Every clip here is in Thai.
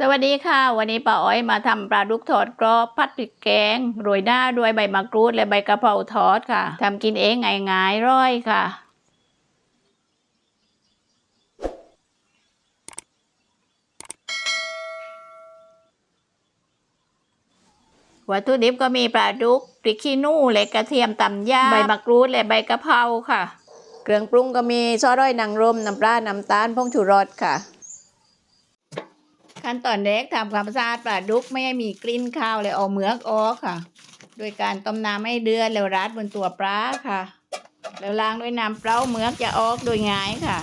สวัสดีค่ะ วันนี้ป้าอ้อยมาทำปลาดุกทอดกรอบผัดพริกแกงโรยหน้าด้วยใบมะกรูดและใบกะเพราทอดค่ะทำกินเองง่ายๆร่อยค่ะ วัตถุดิบก็มีปลาดุกพริกขี้หนูและกระเทียมตำย่าใบมะกรูดและใบกะเพราค่ะ เครื่องปรุงก็มีซอสร้อยนางรมน้ำปลาน้ำตาลผงชูรสค่ะ ขั้นตอนแรกทำความสะอาดปลาดุกไม่ให้มีกลิ่นคาวเลยเอาเมือกออกค่ะ โดยการต้มน้ำให้เดือดแล้วราดบนตัวปลาค่ะ แล้วล้างด้วยน้ำเปล่าเมือกจะออกโดยง่ายค่ะ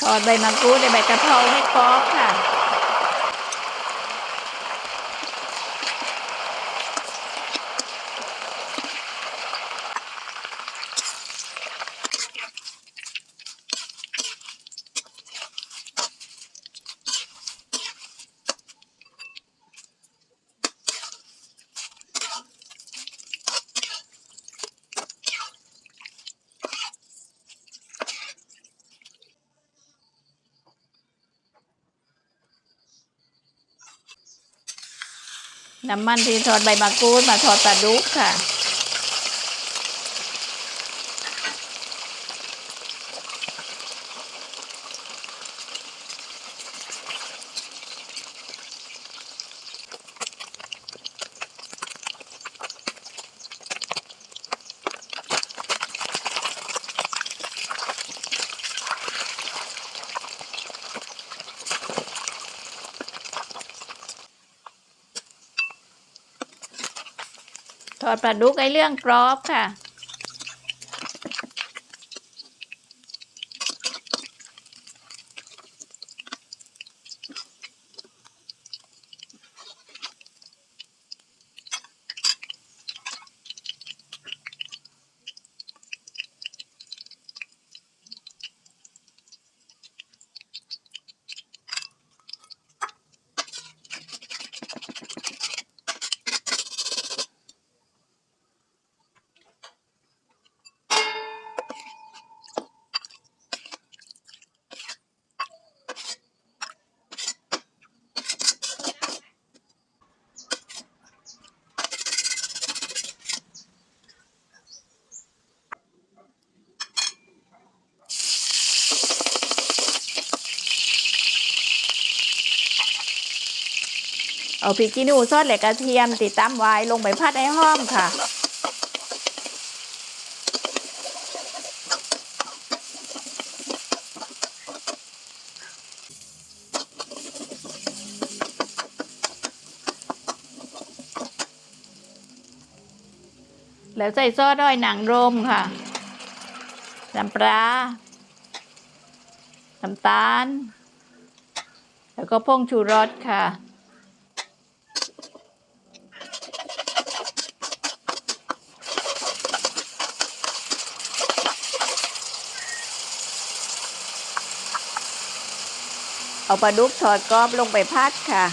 ทอดใบมะกรูดและใบกะเพราให้กรอบค่ะ น้ำมันที่ทอดใบมะกรูดมาทอดปลาดุกค่ะ ทอดปลาดุกไอ้เรื่องกรอบค่ะ เอาพริกขี้หนูซอสและกระเทียมติดตามไว้ลงไปพัดให้หอมค่ะ แล้วใส่ซอสด้วยหนังรมค่ะน้ำปลาน้ำตาล แล้วก็พงชูรสค่ะ เอาปลาดุกทอดกรอบลงไปพัดค่ะ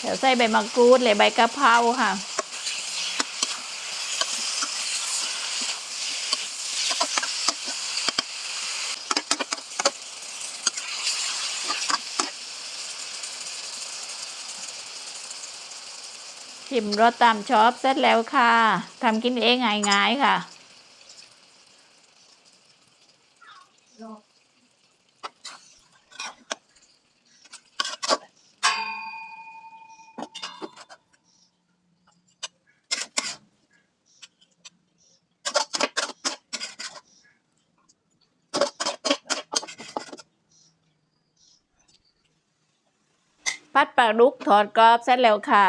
เดี๋ยวใส่ใบมะกรูดเลยใบกะเพราค่ะ ชิมรสตามชอบเสร็จแล้วค่ะทำกินเองง่ายๆค่ะ พัดปลาดุกทอดกรอบเสร็จแล้วค่ะ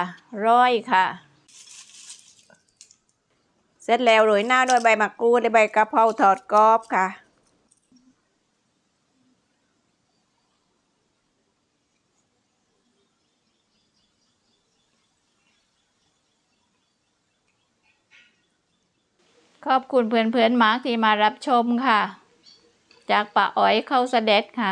ร้อยค่ะ เสร็จแล้วโรยหน้าด้วยใบมะกรูดและใบกะเพราทอดกรอบค่ะขอบคุณเพื่อนๆมากที่มารับชมค่ะ จากป่าอ้อยเข้าเสด็จค่ะ